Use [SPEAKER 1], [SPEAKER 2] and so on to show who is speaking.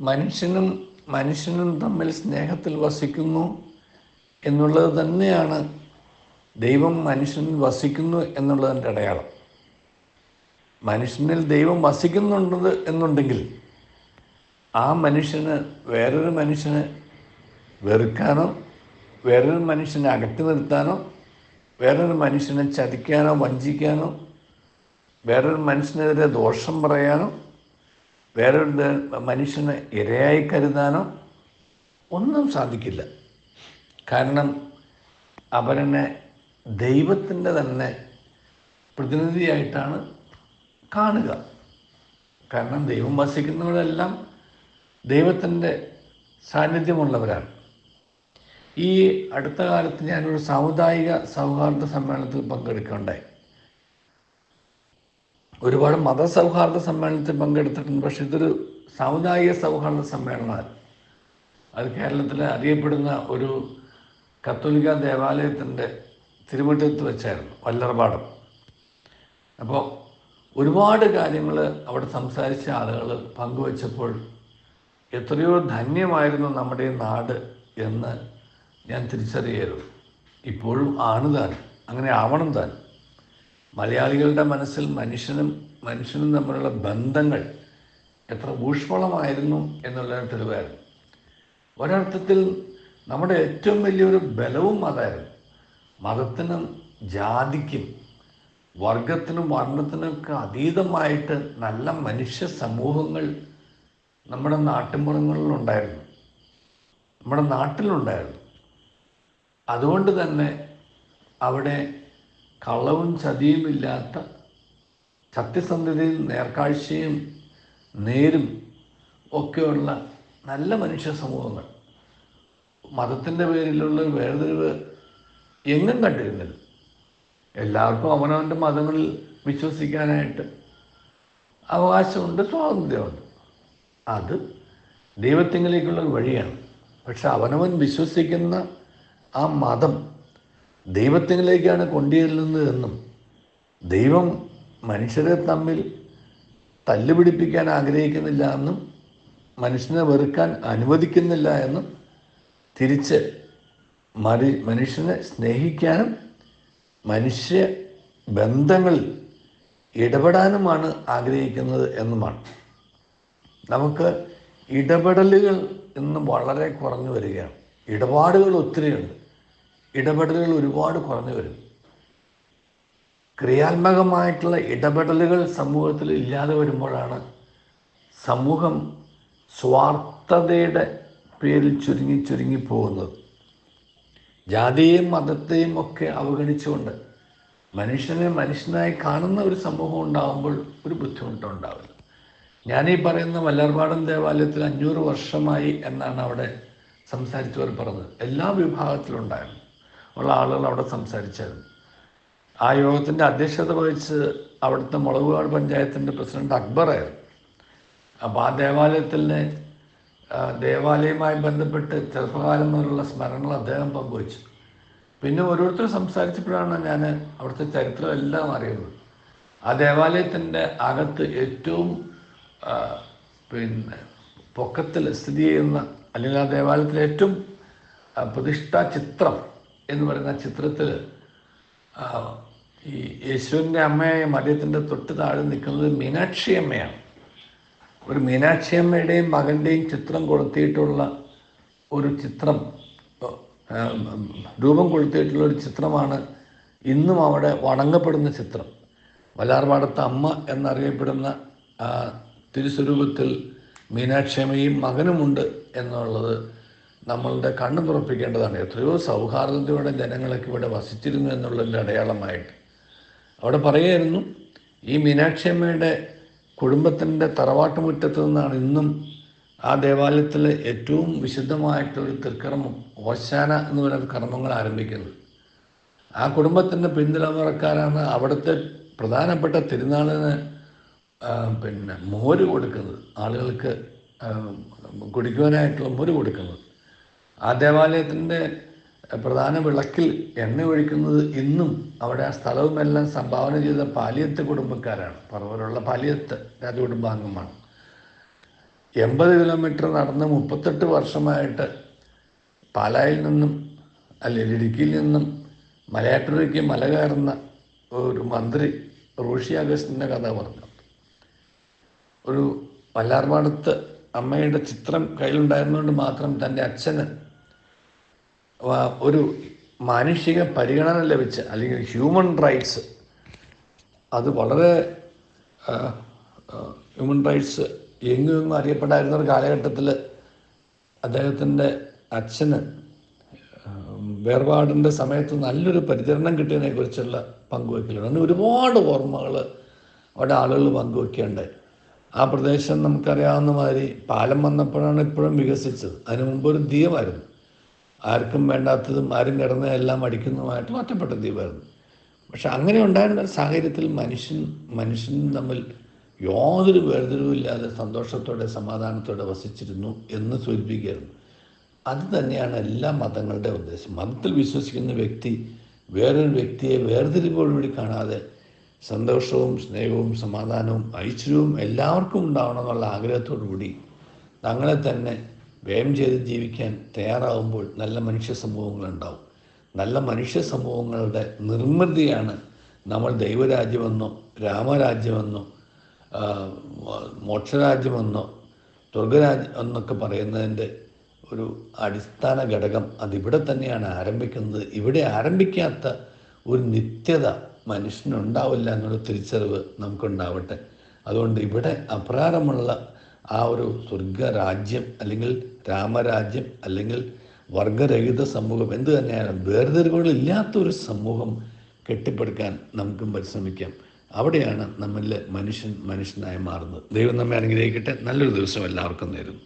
[SPEAKER 1] മനുഷ്യനും മനുഷ്യനും തമ്മിൽ സ്നേഹത്തിൽ വസിക്കുന്നു എന്നുള്ളത് തന്നെയാണ് ദൈവം മനുഷ്യനിൽ വസിക്കുന്നു എന്നുള്ളതിന്റെ അടയാളം. മനുഷ്യനിൽ ദൈവം വസിക്കുന്നുണ്ടത് എന്നുണ്ടെങ്കിൽ ആ മനുഷ്യന് വേറൊരു മനുഷ്യനെ വെറുക്കാനോ വേറൊരു മനുഷ്യനെ അകറ്റി നിർത്താനോ വേറൊരു മനുഷ്യനെ ചതിക്കാനോ വഞ്ചിക്കാനോ വേറൊരു മനുഷ്യനെതിരെ ദോഷം പറയാനോ വേറൊരു ഉണ്ട് മനുഷ്യനെ ഇരയായി കരുതാനോ ഒന്നും സാധിക്കില്ല. കാരണം അവരനെ ദൈവത്തിന്റെ തന്നെ പ്രതിനിധിയായിട്ടാണ് കാണുക. കാരണം ദൈവം വസിക്കുന്നവരെല്ലാം ദൈവത്തിന്റെ സാന്നിധ്യമുള്ളവരാണ്. ഈ അടുത്ത കാലത്ത് ഞാനൊരു സാമുദായിക സൗഹാർദ്ദ സമ്മേളനത്തിൽ പങ്കെടുക്കുകയുണ്ടായി. ഒരുപാട് മതസൗഹാർദ്ദ സമ്മേളനത്തിൽ പങ്കെടുത്തിട്ടുണ്ട്. പക്ഷെ ഇതൊരു സാമുദായിക സൗഹാർദ്ദ സമ്മേളനമാണ് അത് കേരളത്തിൽ അറിയപ്പെടുന്ന ഒരു കത്തോലിക്ക ദേവാലയത്തിന്റെ തിരുമുറ്റത്ത് വെച്ചായിരുന്നു വല്ലർപാടം അപ്പോൾ ഒരുപാട് കാര്യങ്ങൾ അവിടെ സംസാരിച്ച ആളുകൾ പങ്കുവച്ചപ്പോൾ എത്രയോ ധന്യമായിരുന്നു നമ്മുടെ നാട് എന്ന് ഞാൻ തിരിച്ചറിയായിരുന്നു ഇപ്പോഴും ആണ് താൻ. അങ്ങനെ ആവണം താൻ. മലയാളികളുടെ മനസ്സിൽ മനുഷ്യനും മനുഷ്യനും തമ്മിലുള്ള ബന്ധങ്ങൾ എത്ര ഊഷ്മളമായിരുന്നു എന്നുള്ള തെളിവായിരുന്നു. ഒരർത്ഥത്തിൽ നമ്മുടെ ഏറ്റവും വലിയൊരു ബലവും അതായിരുന്നു മതത്തിനും ജാതിക്കും വർഗത്തിനും വർണത്തിനൊക്കെ അതീതമായിട്ട് നല്ല മനുഷ്യ സമൂഹങ്ങൾ നമ്മുടെ നാട്ടിൻപുറങ്ങളിലുണ്ടായിരുന്നു നമ്മുടെ നാട്ടിലുണ്ടായിരുന്നു. അതുകൊണ്ട് തന്നെ അവിടെ കളവും ചതിയും ഇല്ലാത്ത സത്യസന്ധതയും നേർക്കാഴ്ചയും നേരും ഒക്കെയുള്ള നല്ല മനുഷ്യ സമൂഹങ്ങൾ. മതത്തിന്റെ പേരിലുള്ള വേർതിരിവ് എങ്ങും കണ്ടിരുന്നില്ല. എല്ലാവർക്കും അവനവന്റെ മതങ്ങളിൽ വിശ്വസിക്കാനായിട്ട് അവകാശമുണ്ട് സ്വാതന്ത്ര്യമുണ്ട്. അത് ദൈവത്തിങ്കിലേക്കുള്ള വഴിയാണ്. പക്ഷെ അവനവൻ വിശ്വസിക്കുന്ന ആ മതം ദൈവത്തിങ്കിലേക്കാണ് കൊണ്ടുചെല്ലുന്നത് എന്നും ദൈവം മനുഷ്യരെ തമ്മിൽ തല്ലുപിടിപ്പിക്കാൻ ആഗ്രഹിക്കുന്നില്ല എന്നും മനുഷ്യനെ വെറുക്കാൻ അനുവദിക്കുന്നില്ല എന്നും തിരിച്ച് മറി മനുഷ്യനെ സ്നേഹിക്കാനും മനുഷ്യ ബന്ധങ്ങൾ ഇടപെടാനുമാണ് ആഗ്രഹിക്കുന്നത് എന്നുമാണ്. നമുക്ക് ഇടപെടലുകൾ ഇന്ന് വളരെ കുറഞ്ഞു വരികയാണ്. ഇടപാടുകൾ ഒത്തിരിയുണ്ട്. ഇടപെടലുകൾ ഒരുപാട് കുറഞ്ഞു വരും. ക്രിയാത്മകമായിട്ടുള്ള ഇടപെടലുകൾ സമൂഹത്തിൽ ഇല്ലാതെ വരുമ്പോഴാണ് സമൂഹം സ്വാർത്ഥതയുടെ പേരിൽ ചുരുങ്ങി ചുരുങ്ങി പോകുന്നത്. ജാതിയെയും മതത്തെയും ഒക്കെ അവഗണിച്ചുകൊണ്ട് മനുഷ്യനെ മനുഷ്യനായി കാണുന്ന ഒരു സമൂഹം ഉണ്ടാകുമ്പോൾ ഒരു ബുദ്ധിമുട്ടുണ്ടാവില്ല. ഞാനീ പറയുന്ന വല്ലർപാടം ദേവാലയത്തിൽ അഞ്ഞൂറ് വർഷമായി എന്നാണ് അവിടെ സംസാരിച്ചവർ പറഞ്ഞത്. എല്ലാ വിഭാഗത്തിലും ഉണ്ടായിരുന്നു ഉള്ള ആളുകൾ അവിടെ സംസാരിച്ചായിരുന്നു. ആ യോഗത്തിന്റെ അധ്യക്ഷത വഹിച്ച് അവിടുത്തെ മുളകുകാട് പഞ്ചായത്തിന്റെ പ്രസിഡന്റ് അക്ബറായിരുന്നു അപ്പോൾ ആ ദേവാലയത്തിലെ ദേവാലയവുമായി ബന്ധപ്പെട്ട് ചെറുപ്പകാലം മുതലുള്ള സ്മരണകൾ അദ്ദേഹം പങ്കുവച്ചു. പിന്നെ ഓരോരുത്തർ സംസാരിച്ചപ്പോഴാണ് ഞാൻ അവിടുത്തെ ചരിത്രം എല്ലാം അറിയുന്നത്. ആ ദേവാലയത്തിന്റെ അകത്ത് ഏറ്റവും പിന്നെ പൊക്കത്തിൽ സ്ഥിതി ചെയ്യുന്ന അല്ലെങ്കിൽ ആ ദേവാലയത്തിലെ ഏറ്റവും പ്രതിഷ്ഠാ ചിത്രം എന്ന് പറയുന്ന ചിത്രത്തിൽ ഈ യേശുവിന്റെ അമ്മയായ മറിയത്തിന്റെ തൊട്ട് താഴെ നിൽക്കുന്നത് മീനാക്ഷി അമ്മയാണ്. ഒരു മീനാക്ഷി അമ്മയുടെയും മകന്റെയും ചിത്രം കൊളുത്തിയിട്ടുള്ള ഒരു ചിത്രം രൂപം കൊളുത്തിയിട്ടുള്ള ഒരു ചിത്രമാണ് ഇന്നും അവിടെ വണങ്ങപ്പെടുന്ന ചിത്രം. വല്ലാർപാടത്ത് അമ്മ എന്നറിയപ്പെടുന്ന തിരുസ്വരൂപത്തിൽ തിരുസ്വരൂപത്തിൽ മീനാക്ഷിയമ്മയും മകനുമുണ്ട് എന്നുള്ളത് നമ്മളുടെ കണ്ണു തുറപ്പിക്കേണ്ടതാണ്. എത്രയോ സൗഹാർദ്ദത്തോടെ ജനങ്ങളൊക്കെ ഇവിടെ വസിച്ചിരുന്നു എന്നുള്ളതിന്റെ അടയാളമായിട്ട്. അവിടെ പറയായിരുന്നു ഈ മീനാക്ഷിയമ്മയുടെ കുടുംബത്തിന്റെ തറവാട്ടുമുറ്റത്ത് നിന്നാണ് ഇന്നും ആ ദേവാലയത്തിലെ ഏറ്റവും വിശുദ്ധമായിട്ടൊരു തൃക്കർമ്മം ഓശാന എന്ന് പറയുന്ന കർമ്മങ്ങൾ ആരംഭിക്കുന്നത്. ആ കുടുംബത്തിന്റെ പിന്തുണക്കാരാണ് അവിടുത്തെ പ്രധാനപ്പെട്ട തിരുനാളിന് പിന്നെ മോര് കൊടുക്കുന്നത്. ആളുകൾക്ക് കുടിക്കുവാനായിട്ടുള്ള മോര് കൊടുക്കുന്നത്. ആ ദേവാലയത്തിന്റെ പ്രധാന വിളക്കിൽ എണ്ണ ഒഴിക്കുന്നത് ഇന്നും അവിടെ ആ സ്ഥലവുമെല്ലാം സംഭാവന ചെയ്ത പാലിയത്ത് കുടുംബക്കാരാണ്. പറവരുള്ള പാലിയത്ത് രാജകുടുംബാംഗമാണ്. എൺപത് കിലോമീറ്റർ നടന്ന് മുപ്പത്തെട്ട് വർഷമായിട്ട് പാലായിൽ നിന്നും അല്ലെങ്കിൽ ഇടുക്കിയിൽ നിന്നും മലയാറ്റൂരേക്ക് മല കയറുന്ന ഒരു മന്ത്രി റോഷി അഗസ്റ്റിന്റെ കഥ പറഞ്ഞു. ഒരു വല്ലാർപാടത്ത് അമ്മയുടെ ചിത്രം കയ്യിലുണ്ടായിരുന്നുകൊണ്ട് മാത്രം തന്റെ അച്ഛന് ഒരു മാനുഷിക പരിഗണന ലഭിച്ച അല്ലെങ്കിൽ ഹ്യൂമൻ റൈറ്റ്സ് അത് വളരെ ഹ്യൂമൻ റൈറ്റ്സ് എങ്ങും അറിയപ്പെടാതിരുന്ന ഒരു കാലഘട്ടത്തിൽ അദ്ദേഹത്തിന്റെ അച്ഛന് വേർപാടിന്റെ സമയത്ത് നല്ലൊരു പരിചരണം കിട്ടിയതിനെ കുറിച്ചുള്ള പങ്കുവയ്ക്കലുണ്ട് അങ്ങനെ ഒരുപാട് ഓർമ്മകൾ അവിടെ ആളുകൾ പങ്കുവയ്ക്കേണ്ടായി ആ പ്രദേശം നമുക്കറിയാവുന്ന മാതിരി പാലം വന്നപ്പോഴാണ് ഇപ്പോഴും വികസിച്ചത്. അതിനു മുമ്പ് ഒരു ദ്വീപായിരുന്നു. ആർക്കും വേണ്ടാത്തതും ആരും കിടന്ന എല്ലാം അടിക്കുന്നതുമായിട്ട് ഒറ്റപ്പെട്ട ദ്വീപായിരുന്നു. പക്ഷെ അങ്ങനെ ഉണ്ടായിരുന്ന ഒരു സാഹചര്യത്തിൽ മനുഷ്യൻ മനുഷ്യനും തമ്മിൽ യാതൊരു വേർതിരിവില്ലാതെ സന്തോഷത്തോടെ സമാധാനത്തോടെ വസിച്ചിരുന്നു എന്ന് സൂചിപ്പിക്കുകയായിരുന്നു. അത് തന്നെയാണ് എല്ലാ മതങ്ങളുടെ ഉദ്ദേശം. മതത്തിൽ വിശ്വസിക്കുന്ന വ്യക്തി വേറൊരു വ്യക്തിയെ വേർതിരിവോടുകൂടി കാണാതെ സന്തോഷവും സ്നേഹവും സമാധാനവും ഐശ്വര്യവും എല്ലാവർക്കും ഉണ്ടാവണം എന്നുള്ള ആഗ്രഹത്തോടു കൂടി തങ്ങളെ തന്നെ വ്യയം ചെയ്ത് ജീവിക്കാൻ തയ്യാറാവുമ്പോൾ നല്ല മനുഷ്യ സമൂഹങ്ങളുണ്ടാവും. നല്ല മനുഷ്യ സമൂഹങ്ങളുടെ നിർമ്മിതിയാണ് നമ്മൾ ദൈവരാജ്യമെന്നോ രാമരാജ്യമെന്നോ മോക്ഷരാജ്യമെന്നോ സ്വർഗരാജ്യം എന്നൊക്കെ പറയുന്നതിന്റെ ഒരു അടിസ്ഥാന ഘടകം അതിവിടെ തന്നെയാണ് ആരംഭിക്കുന്നത്. ഇവിടെ ആരംഭിക്കാത്ത ഒരു നിത്യത മനുഷ്യനുണ്ടാവില്ല എന്നുള്ള തിരിച്ചറിവ് നമുക്കുണ്ടാവട്ടെ. അതുകൊണ്ട് ഇവിടെ അപ്രാരമുള്ള ആ ഒരു സ്വർഗരാജ്യം അല്ലെങ്കിൽ രാമരാജ്യം അല്ലെങ്കിൽ വർഗരഹിത സമൂഹം എന്ത് തന്നെയായാലും വേർതിരിവുകളില്ലാത്ത ഒരു സമൂഹം കെട്ടിപ്പടുക്കാൻ നമുക്കും പരിശ്രമിക്കാം. അവിടെയാണ് നമ്മളിലെ മനുഷ്യൻ മനുഷ്യനായി മാറുന്നത്. ദൈവം നമ്മെ അനുഗ്രഹിക്കട്ടെ. നല്ലൊരു ദിവസം എല്ലാവർക്കും നേരുന്നു.